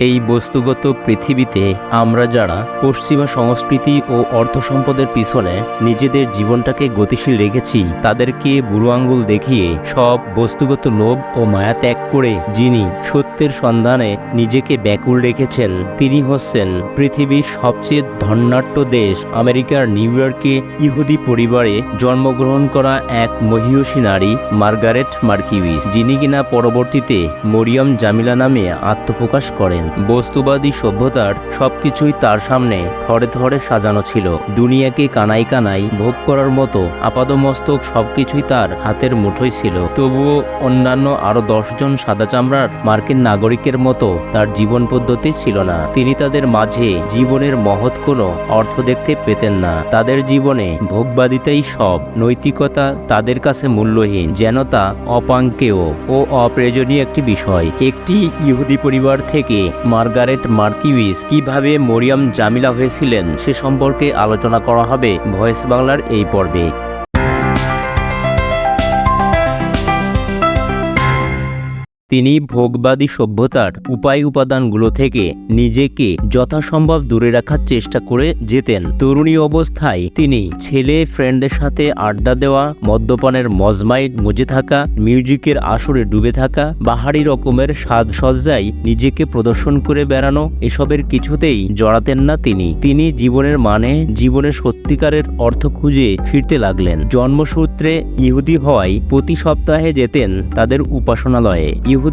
এই বস্তুগত পৃথিবীতে আমরা যারা পশ্চিমা সংস্কৃতি ও অর্থ সম্পদের পিছনে নিজেদের জীবনটাকে গতিশীল রেখেছি, তাদেরকে বুড়ো আঙ্গুল দেখিয়ে সব বস্তুগত লোভ ও মায়া ত্যাগ করে যিনি সত্যের সন্ধানে নিজেকে ব্যাকুল রেখেছেন, তিনি হচ্ছেন পৃথিবীর সবচেয়ে ধন্যাট্য দেশ আমেরিকার নিউ ইয়র্কে ইহুদি পরিবারে জন্মগ্রহণ করা এক মহিয়সী নারী মার্গারেট মার্কিউইস, যিনি কিনা পরবর্তীতে মরিয়ম জামিলা নামে আত্মপ্রকাশ করেন। বস্তুবাদী সভ্যতার সবকিছুই তার সামনে থরে থরে সাজানো ছিল। দুনিয়াকে কানাই কানাই ভোগ করার মতো আপাদমস্তক সবকিছুই তার হাতের মুঠোয় ছিল। তবুও অন্যান্য আরও দশজন সাদা চামড়ার মার্কিন নাগরিকের মতো তার জীবন পদ্ধতি ছিল না। তিনি তাদের মাঝে জীবনের মহৎ কোনো অর্থ দেখতে পেতেন না। তাদের জীবনে ভোগবাদিতাই সব। নৈতিকতা তাদের কাছে মূল্যহীন, যেন তা অপাঙ্কেয় ও অপ্রয়োজনীয় একটি বিষয়। একটি ইহুদি পরিবার থেকে মার্গারেট মার্কিউইস কীভাবে মরিয়াম জামিলা হয়েছিলেন সে সম্পর্কে আলোচনা করা হবে ভয়েস বাংলার এই পর্বে। তিনি ভোগবাদী সভ্যতার উপায় উপাদানগুলো থেকে নিজেকে যথাসম্ভব দূরে রাখার চেষ্টা করে যেতেন। তরুণী অবস্থায় তিনি ছেলে ফ্রেন্ডদের সাথে আড্ডা দেওয়া, মদ্যপানের মজমায় মজে থাকা, মিউজিকের আসরে ডুবে থাকা, বাহারি রকমের সাজসজ্জায় নিজেকে প্রদর্শন করে বেড়ানো, এসবের কিছুতেই জড়াতেন না তিনি। তিনি জীবনের মানে জীবনের সত্যিকারের অর্থ খুঁজে ফিরতে লাগলেন। জন্মসূত্রে ইহুদি হওয়ায় প্রতি সপ্তাহে যেতেন তাদের উপাসনালয়ে। ইহুদি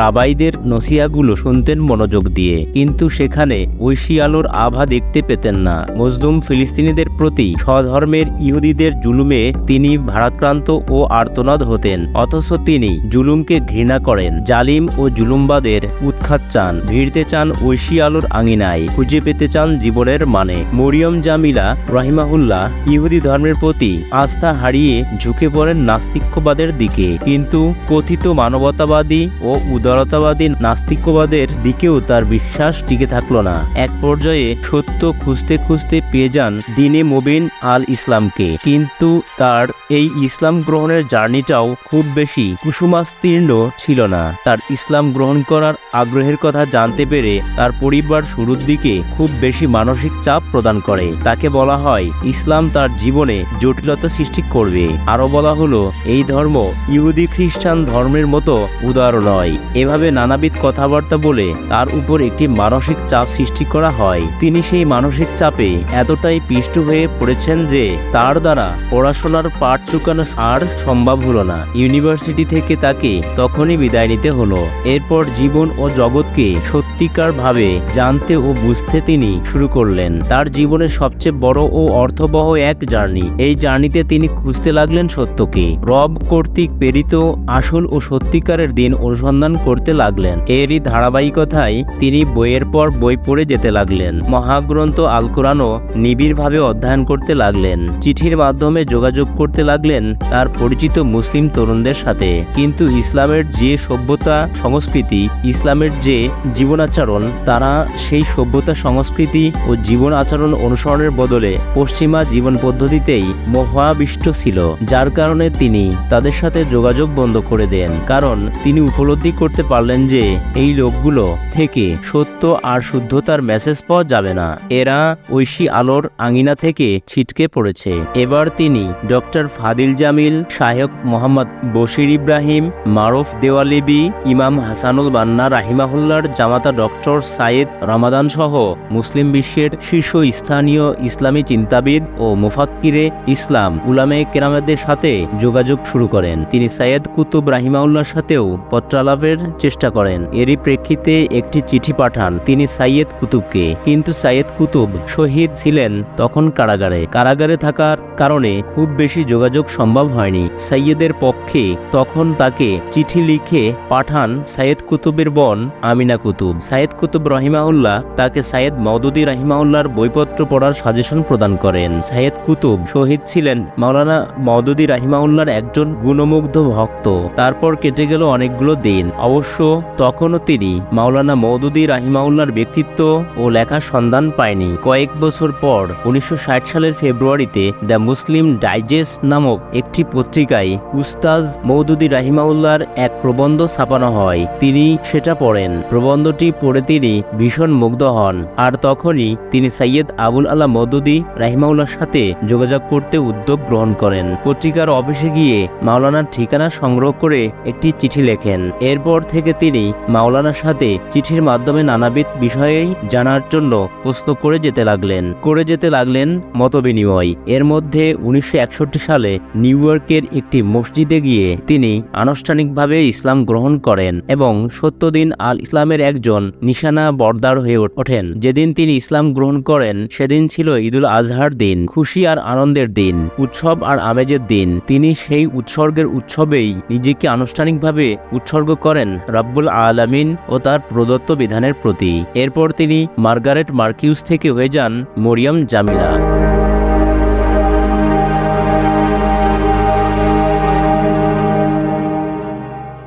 রাবাইদের নসিয়াগুলো শুনতেন মনোযোগ দিয়ে, কিন্তু সেখানে ঐশী আলোর আভা দেখতে পেতেন না। মজলুম ফিলিস্তিনিদের প্রতি স্বধর্মের ইহুদিদের জুলুমে তিনি ভারাক্রান্ত ও আর্তনাদ হতেন, অথচ তিনি জুলুমকে ঘৃণা করেন, জালিম ও জুলুমবাদের উৎখাত চান, ভিড়তে চান ঐশী আলোর আঙিনায়, খুঁজে পেতে চান জীবনের মানে। মরিয়ম জামিলা রহিমাহুল্লাহ ইহুদি ধর্মের প্রতি আস্থা হারিয়ে ঝুঁকে পড়েন নাস্তিক্যবাদের দিকে, কিন্তু কথিত মানবতাবাদী ও উদারতাবাদী নাস্তিক্যবাদের দিকেও তার বিশ্বাস টিকে থাকল না। এক পর্যায়ে সত্য খুঁজতে খুঁজতে পেয়ে যান দিনে মুবিন আল ইসলামকে। কিন্তু তার এই ইসলাম গ্রহণের জার্নিটাও খুব বেশি কুসুমাস্তীর্ণ ছিল না। তার ইসলাম গ্রহণ করার আগ্রহের কথা জানতে পেরে তার পরিবার শুরুর দিকে খুব বেশি মানসিক চাপ প্রদান করে। তাকে বলা হয়, ইসলাম তার জীবনে জটিলতা সৃষ্টি করবে। আরও বলা হলো, এই ধর্ম ইহুদি খ্রিস্টান ধর্মের মতো উদার নয়। এভাবে নানাবিধ কথাবার্তা বলে তার উপর একটি মানসিক চাপ সৃষ্টি করা হয়। তিনি সেই মানসিক চাপে এতটাই পিষ্ট হয়ে পড়েছেন যে তার দ্বারা পড়াশোনার পাঠ চুকানো আর সম্ভব হলো না। ইউনিভার্সিটি থেকে তাকে তখনই বিদায় নিতে হলো। এরপর জীবন ও জগৎকে সত্যিকার ভাবে জানতে ও বুঝতে তিনি শুরু করলেন। তার জীবনের সবচেয়ে বড় ও অর্থবহ এক জার্নি। এই জার্নিতে তিনি খুঁজতে লাগলেন সত্যকে। রব কর্তৃক প্রেরিত, আসল ও সত্যিকারের দিন অনুসন্ধান করতে লাগলেন। এরই ধারাবাহিকতায় তিনি বইয়ের পর বই পড়ে যেতে লাগলেন। মহাগ্রন্থ আল কোরআনও নিবিড়ভাবে অধ্যয়ন করতে লাগলেন। চিঠির মাধ্যমে যোগাযোগ করতে লাগলেন তার পরিচিত মুসলিম তরুণদের সাথে। কিন্তু ইসলামের যে সভ্যতা সংস্কৃতি, ইসলামের যে জীবনাচরণ, তারা সেই সভ্যতা সংস্কৃতি ও জীবন আচরণ অনুসরণের বদলে পশ্চিমা জীবন পদ্ধতিতেই মহাবিষ্ট ছিল। যার কারণে তিনি তাদের সাথে যোগাযোগ বন্ধ করে দেন। কারণ তিনি উপলব্ধি করতে পারলেন যে এই লোকগুলো থেকে সত্য আর শুদ্ধতার মেসেজ পাওয়া যাবে না। এরা ঐশী আলোর আঙিনা থেকে ছিটকে পড়েছে। এবার তিনি ডক্টর ফাদিল জামিল শায়ক মোহাম্মদ বশির ইব্রাহিম, মারুফ দেওয়ালিবি, ইমাম হাসানুল বান্না রাহিমাহুল্লার জামাতা ডক্টর সাইদ রমাদান সহ মুসলিম বিশ্বের শীর্ষ স্থানীয় ইসলামী চিন্তাবিদ ও মুফাক্কিরে ইসলাম উলামে কেরামেদের সাথে যোগাযোগ শুরু করেন। তিনি সাইয়েদ কুতুব রাহিমাউল্লার সাথেও পত্রালাপের চেষ্টা করেন। এরই প্রেক্ষিতে একটি চিঠি পাঠান তিনি সাইয়েদ কুতুবকে। কিন্তু সাইয়েদ কুতুব শহীদ ছিলেন তখন কারাগারে। কারাগারে থাকার কারণে খুব বেশি যোগাযোগ সম্ভব হয়নি। সাইয়েদের পক্ষে তখন তাকে চিঠি লিখে পাঠান সাইয়েদ কুতুবের বোন আমিনা কুতুব। সাইয়েদ কুতুব রহিমাউল্লাহ তাকে সাইয়েদ মওদুদি রাহিমাউল্লাহর বইপত্র পড়ার সাজেশন প্রদান করেন। সাইয়েদ কুতুব শহীদ ছিলেন মাওলানা মওদুদি রাহিমাউল্লাহর একজন গুণমুগ্ধ ভক্ত। তারপর কেটে গেল অনেকগুলো দিন। অবশ্য তখনও তিনি মাওলানা মৌদুদি রাহিমাউল্লার ব্যক্তিত্ব ও লেখার সন্ধান পায়নি। কয়েক বছর পর উনিশশো ষাট সালের ফেব্রুয়ারিতে দ্য মুসলিম ডাইজেস্ট নামক একটি পত্রিকায় উস্তাজ মৌদুদি রাহিমাউল্লার এক প্রবন্ধ ছাপানো হয়। তিনি সেটা পড়েন। প্রবন্ধটি পড়ে তিনি ভীষণ মুগ্ধ হন। আর তখনই তিনি সৈয়দ আবুল আলা মৌদুদি রাহিমাউল্লার সাথে যোগাযোগ করতে উদ্যোগ গ্রহণ করেন। পত্রিকার অফিসে গিয়ে মাওলানার ঠিকানা সংগ্রহ করে একটি চিঠি লেখেন। এরপর থেকে তিনি মাওলানার সাথে চিঠির মাধ্যমে নানাবিধ বিষয়েই জানার জন্য প্রশ্ন করে যেতে লাগলেন। করে যেতে লাগলেন মতবিনিময়। এর মধ্যে উনিশশো সালে নিউ ইয়র্কের একটি মসজিদে গিয়ে তিনি আনুষ্ঠানিকভাবে ইসলাম গ্রহণ করেন এবং সত্যদিন আল ইসলামের একজন নিশানা বর্দার হয়ে ওঠেন। যেদিন তিনি ইসলাম গ্রহণ করেন, সেদিন ছিল ঈদুল আজহার দিন। খুশি আর আনন্দের দিন, উৎসব আর আমেজের দিন। তিনি সেই উৎসর্গের উৎসবেই নিজেকে আনুষ্ঠানিকভাবে উৎসর্গ করেন রাব্বুল আলামিন ও তার প্রদত্ত বিধানের প্রতি। এরপর তিনি মার্গারেট মার্কিউস থেকে হয়ে যান মরিয়াম জামিলা।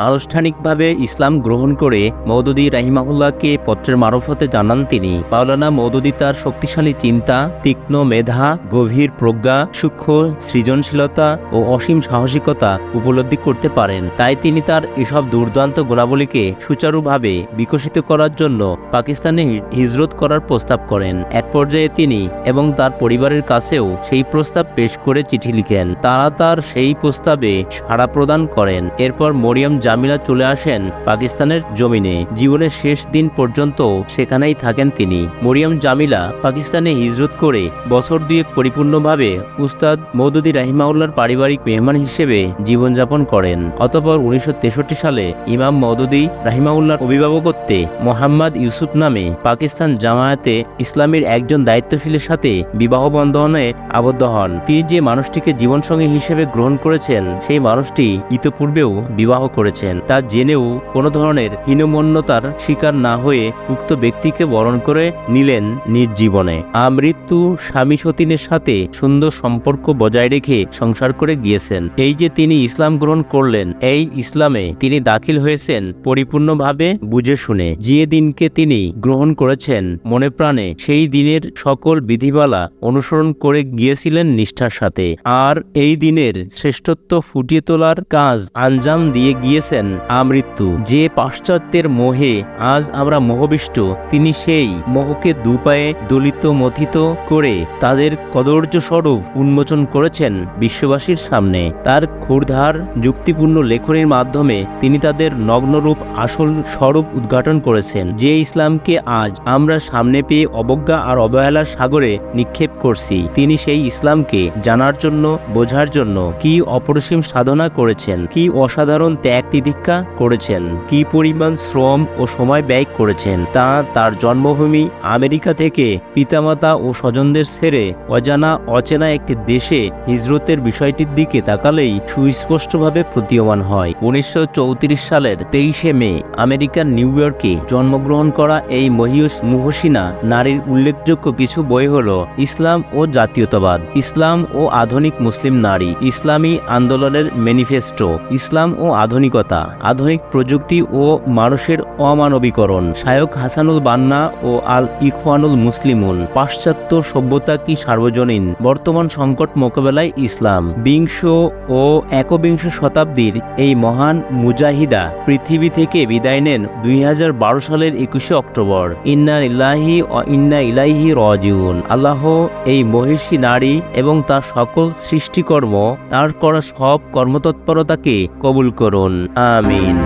আনুষ্ঠানিকভাবে ইসলাম গ্রহণ করে মৌদুদি রাহিমাহুল্লাহকে পত্রের মারফতে জানান তিনি। মাওলানা মৌদুদি তার শক্তিশালী চিন্তা, তীক্ষ্ণ মেধা, গভীর প্রজ্ঞা, সূক্ষ্ম সৃজনশীলতা ও অসীম সাহসিকতা উপলব্ধি করতে পারেন। তাই তিনি তার এসব দুর্দান্ত গুণাবলীকে সুচারুভাবে বিকশিত করার জন্য পাকিস্তানে হিজরত করার প্রস্তাব করেন। এক পর্যায়ে তিনি এবং তার পরিবারের কাছেও সেই প্রস্তাব পেশ করে চিঠি লিখেন। তারা তার সেই প্রস্তাবে সাড়া প্রদান করেন। এরপর মরিয়ম জামিলা চলে আসেন পাকিস্তানের জমিনে। জীবনের শেষ দিন পর্যন্ত সেখানেই থাকেন তিনি। মরিয়ম জামিলা পাকিস্তানে হিজরত করে বছর দুয়েক পরিপূর্ণভাবে উস্তাদ মৌদুদি রাহিমাউল্লার পারিবারিক মেহমান হিসেবে জীবনযাপন করেন। অতপর উনিশশো তেষট্টি সালে ইমাম মৌদুদি রাহিমাউল্লার অভিভাবকত্বে মোহাম্মদ ইউসুফ নামে পাকিস্তান জামায়াতে ইসলামের একজন দায়িত্বশীলের সাথে বিবাহ বন্ধনে আবদ্ধ হন। তিনি যে মানুষটিকে জীবনসঙ্গী হিসেবে গ্রহণ করেছেন, সেই মানুষটি ইতপূর্বেও বিবাহ করেছেন তা জেনেও কোনো ধরনের হীনমন্যতার শিকার না হয়ে উক্ত ব্যক্তিকে বরণ করে নিলেন নিজ জীবনে। আমৃত্যু স্বামী সতীনের সাথে সুন্দর সম্পর্ক বজায় রেখে সংসার করে গিয়েছেন। এই যে তিনি ইসলাম গ্রহণ করলেন, এই ইসলামে তিনি দাখিল হয়েছেন পরিপূর্ণভাবে বুঝে শুনে। যে দিনকে তিনি গ্রহণ করেছেন, মনে প্রাণে সেই দিনের সকল বিধিমালা অনুসরণ করে গিয়েছিলেন নিষ্ঠার সাথে। আর এই দিনের শ্রেষ্ঠত্ব ফুটিয়ে তোলার কাজ আঞ্জাম দিয়ে গিয়েছেন আমৃত্যু যে পাশ্চাত্যের মোহে আজ আমরা মোহবিষ্ট, তিনি সেই মোহকে দুপায়ে দলিত, মথিত করে তাদের কদর্য স্বরূপ উন্মোচন করেছেন বিশ্ববাসীর সামনে। তার ক্ষুরধার যুক্তিপূর্ণ লেখনের মাধ্যমে তিনি তাদের নগ্নরূপ আসল স্বরূপ উদ্ঘাটন করেছেন। যে ইসলামকে আজ আমরা সামনে পেয়ে অবজ্ঞা আর অবহেলার সাগরে নিক্ষেপ করছি, তিনি সেই ইসলামকে জানার জন্য, বোঝার জন্য কি অপরিসীম সাধনা করেছেন, কি অসাধারণ ত্যাগ তিতিক্ষা করেছেন। কি পরিমাণ শ্রম ও সময় ব্যয় করেছেন তা তার জন্মভূমি আমেরিকা থেকে পিতামাতা ও স্বজনদের ছেড়ে অজানা, অচেনা একটি দেশে হিজরতের বিষয়টির দিকে তাকালেই সুস্পষ্টভাবে প্রতীয়মান হয়। উনিশশো চৌত্রিশ সালের তেইশে মে আমেরিকার নিউ ইয়র্কে জন্মগ্রহণ করা এই মহিয়স মুহসিনা নারীর উল্লেখযোগ্য কিছু বই হল ইসলাম ও জাতীয়তাবাদ। ইসলাম ও আধুনিক মুসলিম নারী। ইসলামী আন্দোলনের ম্যানিফেস্টো। ইসলাম ও আধুনিকতা। আধুনিক প্রযুক্তি ও মানুষের অমানবীকরণ। শায়ক হাসানুল বান্না ও আল ইখওয়ানুল মুসলিমুন, পাশ্চাত্য সভ্যতা কি সার্বজনীন? বর্তমান সংকট মোকাবেলায় ইসলাম, বিংশ ও একবিংশ শতাব্দীর এই মহান মুজাহিদা পৃথিবী থেকে বিদায় নেন দুই হাজার বারো সালের একুশে অক্টোবর। ইন্না ইল্লাহি ও ইন্না ইলাইহি রজিউন। আল্লাহ এই মহিষী নারী এবং তার সকল সৃষ্টিকর্ম, তার করা সব কর্মতৎপরতাকে কবুল করুন। আমিন